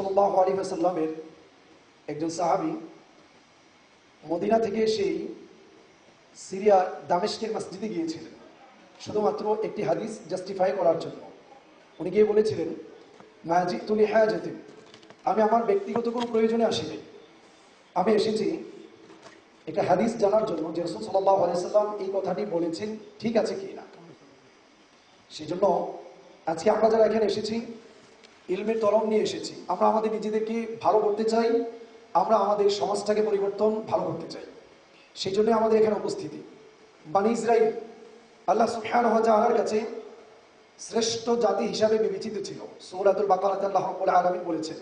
সাল্লাহ আলী সাল্লামের একজন সাহাবি মদিনা থেকে সেই সিরিয়া দামেস্কের মসজিদে গিয়েছিলেন। শুধুমাত্র একটি হাদিস জাস্টিফাই করার জন্য। উনি গিয়ে বলেছিলেন মায়াজি তুলি হ্যাঁ যেতে আমি আমার ব্যক্তিগত কোনো প্রয়োজনে আসিনি। আমি এসেছি একটা হাদিস জানার জন্য যে রসুল সাল্লাহ আলাইসাল্লাম এই কথাটি বলেছেন, ঠিক আছে কি না সেই জন্য আজকে আমরা যারা এখানে এসেছি ইলমের তরম নিয়ে এসেছি আমরা আমাদের নিজেদেরকে ভালো করতে চাই আমরা আমাদের সমাজটাকে পরিবর্তন ভালো করতে চাই সেই জন্য আমাদের এখানে উপস্থিতি বানি ইসরাইল আল্লাহ সুফহান আল্লাহর কাছে শ্রেষ্ঠ জাতি হিসাবে বিবেচিত ছিল সৌরাতুল বাকারাত আল্লাহ রাব্বুল আলামিন বলেছেন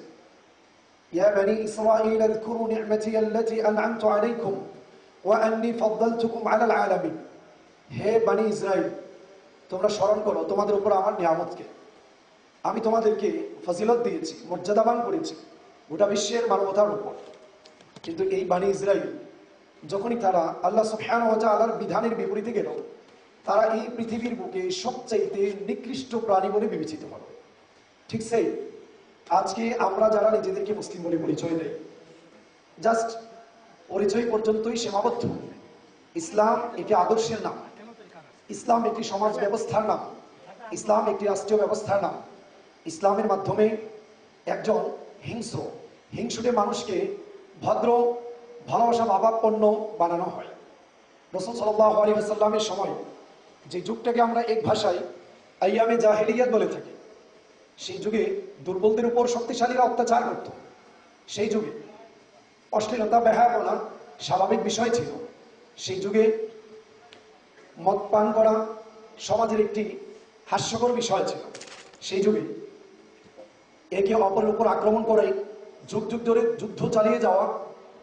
ইয়া বানি ইসরাঈল اذكروا نعمتي التي أنعمت عليكم وأني فضلتكم على العالمين হে বানি ইসরাইল তোমরা স্মরণ করো তোমাদের উপর আমার নিয়ামতকে আমি তোমাদেরকে ফজিলত দিয়েছি, মর্যাদাবান করেছি, গোটা বিশ্বের মানবতার উপর। কিন্তু এই বাণী ইসরায়েল যখনই তারা আল্লাহ সুফহান আল্লাহর বিধানের বিপরীতে গেল, তারা এই পৃথিবীর বুকে সবচাইতে নিকৃষ্ট প্রাণী বলে বিবেচিত হল। ঠিক সেই, আজকে আমরা যারা নিজেদেরকে মুসলিম বলে পরিচয় দেয় জাস্ট পরিচয় পর্যন্তই সীমাবদ্ধ। ইসলাম একটি আদর্শের নাম, ইসলাম একটি সমাজ ব্যবস্থার নাম, ইসলাম একটি রাষ্ট্রীয় ব্যবস্থার নাম। ইসলামের মাধ্যমে একজন হিংস্র হিংসুটে মানুষকে ভদ্র, ভালোবাসা ভাবাপন্ন বানানো হয়। রসুল সাল্লাহ আলী সময় যে যুগটাকে আমরা এক ভাষায় আইয়ামে জাহেলিয়াত বলে থাকি, সেই যুগে দুর্বলদের উপর শক্তিশালীরা অত্যাচার করত। সেই যুগে অশ্লীলতা ব্যয়াপনা স্বাভাবিক বিষয় ছিল। সেই যুগে মদ, পান করা সমাজের একটি হাস্যকর বিষয় ছিল। সেই যুগে একে অপরের উপর আক্রমণ করে যুগ যুগ ধরে যুদ্ধ চালিয়ে যাওয়া,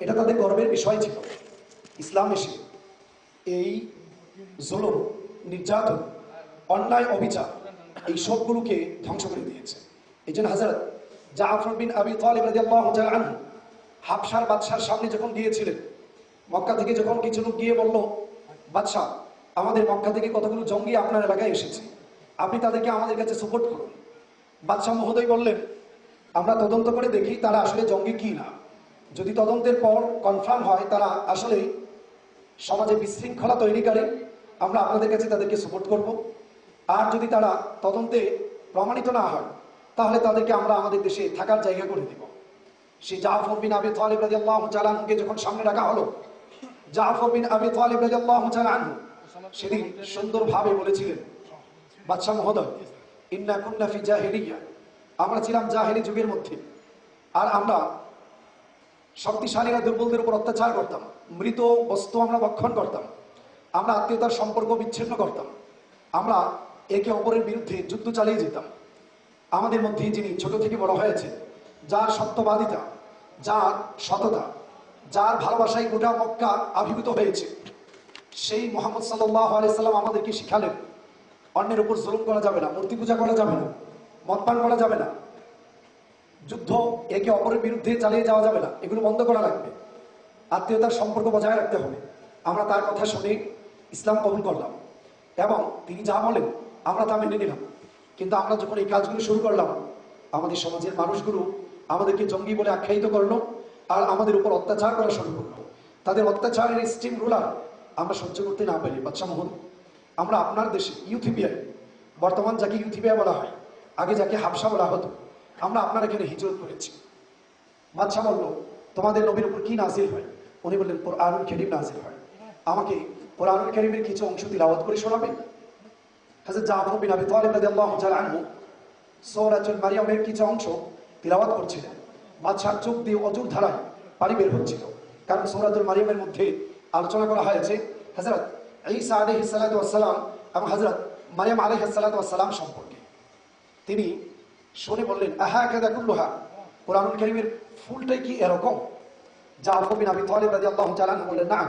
এটা তাদের গর্বের বিষয় ছিল। ইসলাম এসে এই জুলুম, নির্যাতন, অন্যায়, অবিচার, এই সবগুলোকে ধ্বংস করে দিয়েছে। এই জন্য হাজারত জাফর বিন আবি তালিব আনহু বাদশার সামনে যখন গিয়েছিলেন, মক্কা থেকে যখন কিছু লোক গিয়ে বলল, বাদশাহ, আমাদের মক্কা থেকে কতগুলো জঙ্গি আপনার এলাকায় এসেছে? আপনি তাদেরকে আমাদের কাছে সাপোর্ট করুন। বাদশাহ মহোদয় বললেন, আমরা তদন্ত করে দেখি তারা আসলে জঙ্গি কি না। যদি তদন্তের পর কনফার্ম হয় তারা আসলে সমাজে বিশৃঙ্খলা তৈরি করে, আমরা আপনাদের কাছে তাদেরকে সাপোর্ট করব। আর যদি তারা তদন্তে প্রমাণিত না হয়, তাহলে তাদেরকে আমরা আমাদের দেশে থাকার জায়গা করে দেব। সেই জাফর বিন আবি তালিব তাআলা আনহুকে যখন সামনে রাখা হলো, জাফর বিন আবি তালিব আনহু সেদিন সুন্দরভাবে বলেছিলেন, বাদশাহ মহোদয় আমরা ছিলাম জাহেলি যুগের মধ্যে। আর আমরা শক্তিশালীরা, দুর্বলদের উপর অত্যাচার করতাম। মৃত বস্তু আমরা ভক্ষণ করতাম। আমরা আত্মীয়তার সম্পর্ক বিচ্ছিন্ন করতাম। আমরা একে অপরের বিরুদ্ধে যুদ্ধ চালিয়ে যেতাম। আমাদের মধ্যে যিনি ছোট থেকে বড় হয়েছে যার সত্যবাদিতা, যার সততা, যার ভালোবাসায় গোটা মক্কা আবির্ভূত হয়েছে, সেই মোহাম্মদ আলাইসাল্লাম আমাদেরকে শিখালেন অন্যের উপর জুলুম করা যাবে না, মূর্তি পূজা করা যাবে না মদপান করা যাবে না, যুদ্ধ একে অপরের বিরুদ্ধে চালিয়ে যাওয়া যাবে না, এগুলো বন্ধ করা লাগবে। আত্মীয়তার সম্পর্ক বজায় রাখতে হবে। আমরা তার কথা শুনে ইসলাম কবুল করলাম এবং তিনি যা বলেন আমরা তা মেনে নিলাম। কিন্তু আমরা যখন এই কাজগুলো শুরু করলাম, আমাদের সমাজের মানুষগুলো আমাদেরকে জঙ্গি বলে আখ্যায়িত করল আর আমাদের উপর অত্যাচার করা শুরু করল। তাদের অত্যাচারের স্টিম রুলার আমরা সহ্য করতে না পারি বাচ্চা মোহন আমরা আপনার দেশে ইউথিপিয়ায় বর্তমান যাকে ইউথিপিয়া বলা হয়, আগে যাকে হাবসা বলা হতো, আমরা আপনার এখানে হিজরত করেছি। বাচ্চা বলল, তোমাদের নবীর উপর কি নাজিল হয়? উনি বললেন, কোরআনুল করিম নাজিল হয়। আমাকে কোরআনুল করিমের কিছু অংশ তিলাওয়াত করে শোনাবেন? হাজরত মারিয়ামের কিছু অংশ চোখ দিয়ে ধারায় হচ্ছিল। কারণ মারিয়ামের মধ্যে আলোচনা করা হয়েছে হযরত ঈসা আলাইহিস সালাতু ওয়াস সালাম এবং হযরত মারিয়াম আলাইহিস সালাতু ওয়াস সম্পর্কে। তিনি শুনে বললেন আহা কাদা কুল্লুহা? কোরআনুল কারীমের ফুলটাই কি এরকম? জাফর বিন আবি তালিব রাদিয়াল্লাহু তাআলা বললেন, না,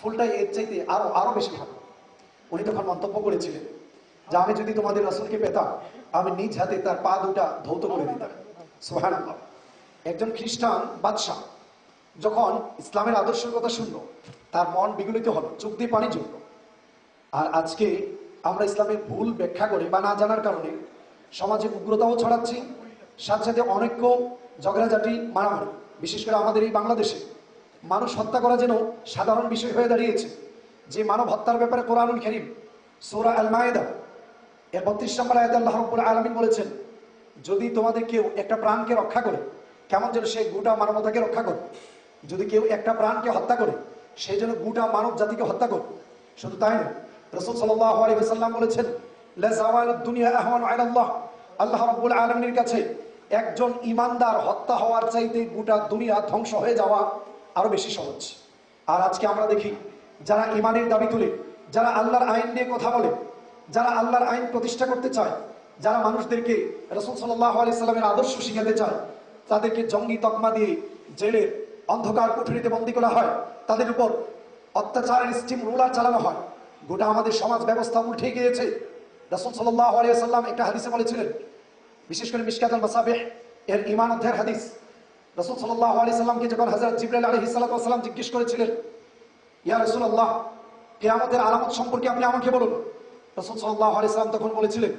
ফুলটাই এর চাইতে আরও আরও বেশি ভালো। উনি তখন মন্তব্য করেছিলেন যে, আমি যদি তোমাদের রাসূলকে পেতাম, আমি নিজ হাতে তার পা দুটা ধৌত করে দিতাম। সুবহানাল্লাহ। একজন খ্রিস্টান বাদশাহ যখন ইসলামের আদর্শের কথা শুনলো তার মন বিগলিত হলো চোখ দিয়ে পানি ঝরল। আর আজকে আমরা ইসলামের ভুল ব্যাখ্যা করে বা না জানার কারণে সমাজে উগ্রতাও ছড়াচ্ছি, সাথে সাথে অনেক ঝগড়াঝাটি, মারামারি, বিশেষ করে আমাদের এই বাংলাদেশে। মানুষ হত্যা করা যেন সাধারণ বিষয় হয়ে দাঁড়িয়েছে, যে মানব হত্যার ব্যাপারে কোরআনুল করিম, সূরা আল মায়েদা এর বত্রিশ নম্বর আয়াতে আল্লাহ আলামিন বলেছেন, যদি তোমাদের কেউ একটা প্রাণকে রক্ষা করে, কেমন যেন সে গোটা মানবতাকে রক্ষা করে। যদি কেউ একটা প্রাণকে হত্যা করে সেই জন্য গোটা মানব জাতিকে হত্যা করে শুধু তাই না রসুল সাল্লাহ বলেছেন দুনিয়া আল্লাহ। কাছে একজন হত্যা হওয়ার চাইতে গোটা দুনিয়া ধ্বংস হয়ে যাওয়া বেশি সহজ। আর আজকে আমরা দেখি, যারা ইমানের দাবি তুলে, যারা আল্লাহর আইন নিয়ে কথা বলে, যারা আল্লাহর আইন প্রতিষ্ঠা করতে চায়, যারা মানুষদেরকে রসুল সাল্লাহ সাল্লামের আদর্শ শিখাতে চায়, তাদেরকে জঙ্গি তকমা দিয়ে জেলের অন্ধকার কুঠুরিতে বন্দী করা হয়, তাদের উপর অত্যাচারের স্টিম রুলার চালানো হয়। গোটা আমাদের সমাজ ব্যবস্থা উল্টে গিয়েছে। রসুল সাল্লাম একটা হাদিসে বলেছিলেন, বিশেষ করে মিসকাত আল এর ইমান অধ্যায়ের হাদিস। রসুল সাল্লাহ আলি সাল্লামকে যখন হাজরত জিব্রাইল আলী হিসালাম জিজ্ঞেস করেছিলেন, ইয়া রসুল আল্লাহ কেয়ামতের আলামত সম্পর্কে আপনি আমাকে বলুন? রসুল সাল্লাহ আলি সাল্লাম তখন বলেছিলেন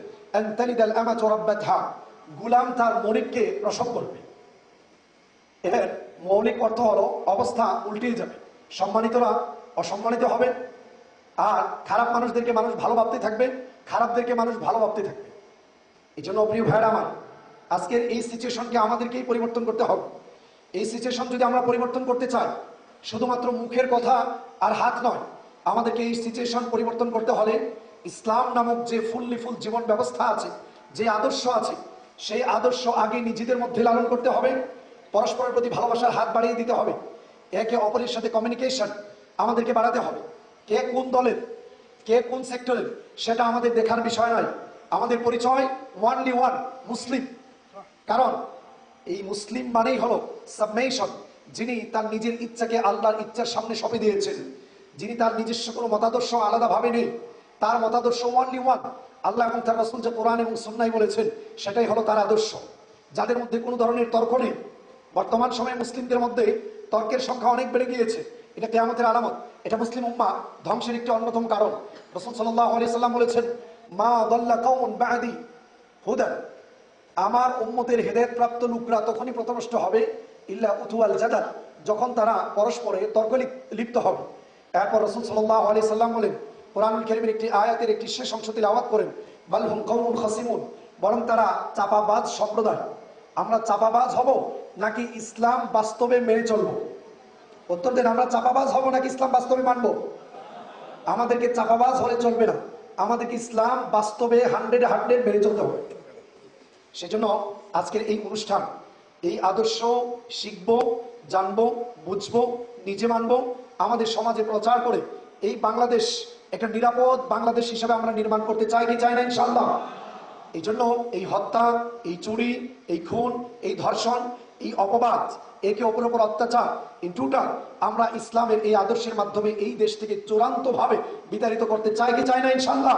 গুলাম তার মনিককে প্রসব করবে। এর মৌলিক অর্থ হলো অবস্থা উল্টিয়ে যাবে। সম্মানিতরা অসম্মানিত হবে আর খারাপ মানুষদেরকে মানুষ ভালো ভাবতে থাকবে, খারাপদেরকে মানুষ ভালো ভাবতে থাকবে। এই জন্য প্রিয় ভাইরা আমার, আজকের এই সিচুয়েশনকে আমাদেরকেই পরিবর্তন করতে হবে। এই সিচুয়েশন যদি আমরা পরিবর্তন করতে চাই, শুধুমাত্র মুখের কথা আর হাত নয়, আমাদেরকে এই সিচুয়েশন পরিবর্তন করতে হলে ইসলাম নামক যে ফুললি ফুল জীবন ব্যবস্থা আছে, যে আদর্শ আছে, সেই আদর্শ আগে নিজেদের মধ্যে লালন করতে হবে। পরস্পরের প্রতি ভালোবাসার হাত বাড়িয়ে দিতে হবে। একে অপরের সাথে কমিউনিকেশন আমাদেরকে বাড়াতে হবে। কে কোন দলের, কে কোন সেক্টরের সেটা আমাদের দেখার বিষয় নয়। আমাদের পরিচয় ওয়ানলি ওয়ান মুসলিম। কারণ এই মুসলিম মানেই হলো সাবমেশন যিনি তার নিজের ইচ্ছাকে আল্লাহর ইচ্ছার সামনে সঁপে দিয়েছেন। যিনি তার নিজস্ব কোনো মতাদর্শ আলাদাভাবে নেই। তার মতাদর্শ ওয়ানলি ওয়ান আল্লাহ এবং তার রসুল যে কোরআন এবং সুন্নাই বলেছেন, সেটাই হলো তার আদর্শ। যাদের মধ্যে কোনো ধরনের তর্ক নেই বর্তমান সময়ে মুসলিমদের মধ্যে তর্কের সংখ্যা অনেক বেড়ে গিয়েছে। এটা কেয়ামতের আলামত। এটা মুসলিম উম্মা ধ্বংসের একটি অন্যতম কারণ। রসুল সাল্লাহ সাল্লাম বলেছেন, মা দল্লা আমার উম্মতের হেদায়ত প্রাপ্ত লোকরা তখনই প্রথমষ্ট হবে, ইল্লা উথুয়াল জাদাল যখন তারা পরস্পরে তর্ক লিপ- লিপ্ত হবে। এরপর রসুল সাল্লাহ আলি সাল্লাম বলেন, কোরআনুল করিমের একটি আয়াতের একটি শেষ অংশ তিনি আওয়াত করেন বালহুম কৌমুল খাসিমুন। বরং তারা চাপাবাজ সম্প্রদায়। আমরা চাপাবাজ হব নাকি ইসলাম বাস্তবে মেনে চলবো? উত্তর দেন, আমরা চাপাবাজ হব নাকি ইসলাম বাস্তবে মানব? আমাদেরকে চাপাবাজ হলে চলবে না। আমাদেরকে ইসলাম বাস্তবে হান্ড্রেড হান্ড্রেড মেনে চলতে হবে। সেজন্য আজকের এই অনুষ্ঠান, এই আদর্শ শিখব, জানব, বুঝব, নিজে মানব, আমাদের সমাজে প্রচার করে এই বাংলাদেশ একটা নিরাপদ বাংলাদেশ হিসাবে আমরা নির্মাণ করতে চাই কি চাই না ইনশাল্লাহ এই জন্য এই হত্যা, এই চুরি, এই খুন, এই ধর্ষণ এই অপবাদ, একে অপর ওপর অত্যাচার টোটাল আমরা ইসলামের এই আদর্শের মাধ্যমে এই দেশ থেকে চূড়ান্ত ভাবে বিতাড়িত করতে চাই কি চাই না ইনশাল্লাহ